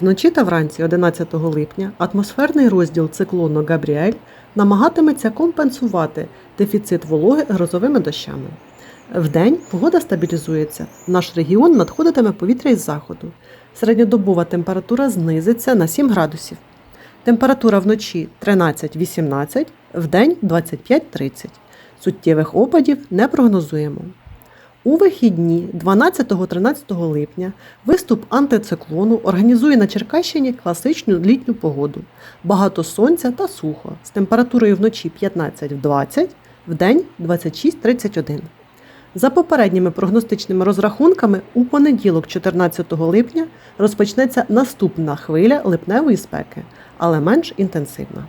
Вночі та вранці 11 липня атмосферний розділ циклону Габріель намагатиметься компенсувати дефіцит вологи грозовими дощами. Вдень погода стабілізується. В наш регіон надходитиме повітря із заходу. Середньодобова температура знизиться на 7 градусів. Температура вночі 13-18, вдень 25-30. Суттєвих опадів не прогнозуємо. У вихідні 12-13 липня виступ антициклону організує на Черкащині класичну літню погоду. Багато сонця та сухо з температурою вночі 15-20, вдень 26-31. За попередніми прогностичними розрахунками, у понеділок, 14 липня, розпочнеться наступна хвиля липневої спеки, але менш інтенсивна.